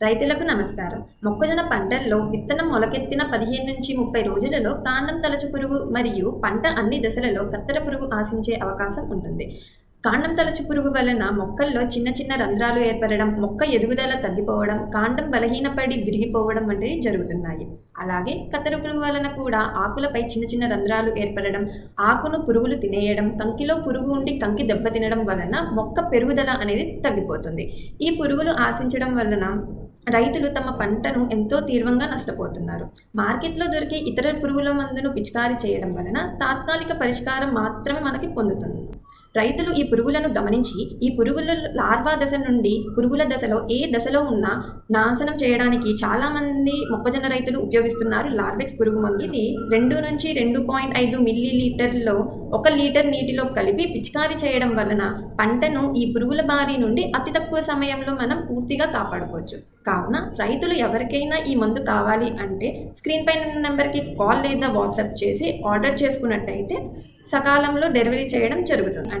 రైతులకు నమస్కారం. మొక్కజొన్న పంటల్లో విత్తనం మొలకెత్తిన పదిహేను నుంచి ముప్పై రోజులలో కాండం తలచు పురుగు మరియు పంట అన్ని దశలలో కత్తెర పురుగు ఆశించే అవకాశం ఉంటుంది. కాండం తలచు పురుగు వలన మొక్కల్లో చిన్న చిన్న రంధ్రాలు ఏర్పడడం మొక్క ఎదుగుదల తగ్గిపోవడం కాండం బలహీనపడి విరిగిపోవడం వంటివి జరుగుతున్నాయి. అలాగే కత్తెర పురుగు వలన కూడా ఆకులపై చిన్న చిన్న రంధ్రాలు ఏర్పడడం ఆకును పురుగులు తినేయడం కంకిలో పురుగు ఉండి కంకి దెబ్బతినడం వలన మొక్క పెరుగుదల అనేది తగ్గిపోతుంది. ఈ పురుగులు ఆశించడం వలన రైతులు తమ పంటను ఎంతో తీవ్రంగా నష్టపోతున్నారు. మార్కెట్లో దొరికే ఇతర పురుగుల మందును పిచికారీ చేయడం వలన తాత్కాలిక పరిష్కారం మాత్రమే మనకి పొందుతుంది. రైతులు ఈ పురుగులను గమనించి ఈ పురుగుల లార్వా దశ నుండి పురుగుల దశలో ఏ దశలో ఉన్నా నాశనం చేయడానికి చాలామంది మొక్కజొన్న రైతులు ఉపయోగిస్తున్నారు లార్వెక్స్ పురుగు మందు. ఇది రెండు నుంచి రెండు పాయింట్ ఐదు మిల్లీ లీటర్లో ఒక లీటర్ నీటిలో కలిపి పిచికారీ చేయడం వలన పంటను ఈ పురుగుల బారి నుండి అతి తక్కువ సమయంలో మనం పూర్తిగా కాపాడుకోవచ్చు. కావున రైతులు ఎవరికైనా ఈ మందు కావాలి అంటే స్క్రీన్ పైన నెంబర్కి కాల్ లేదా వాట్సాప్ చేసి ఆర్డర్ చేసుకున్నట్టయితే సకాలంలో డెలివరీ చేయడం జరుగుతుంది.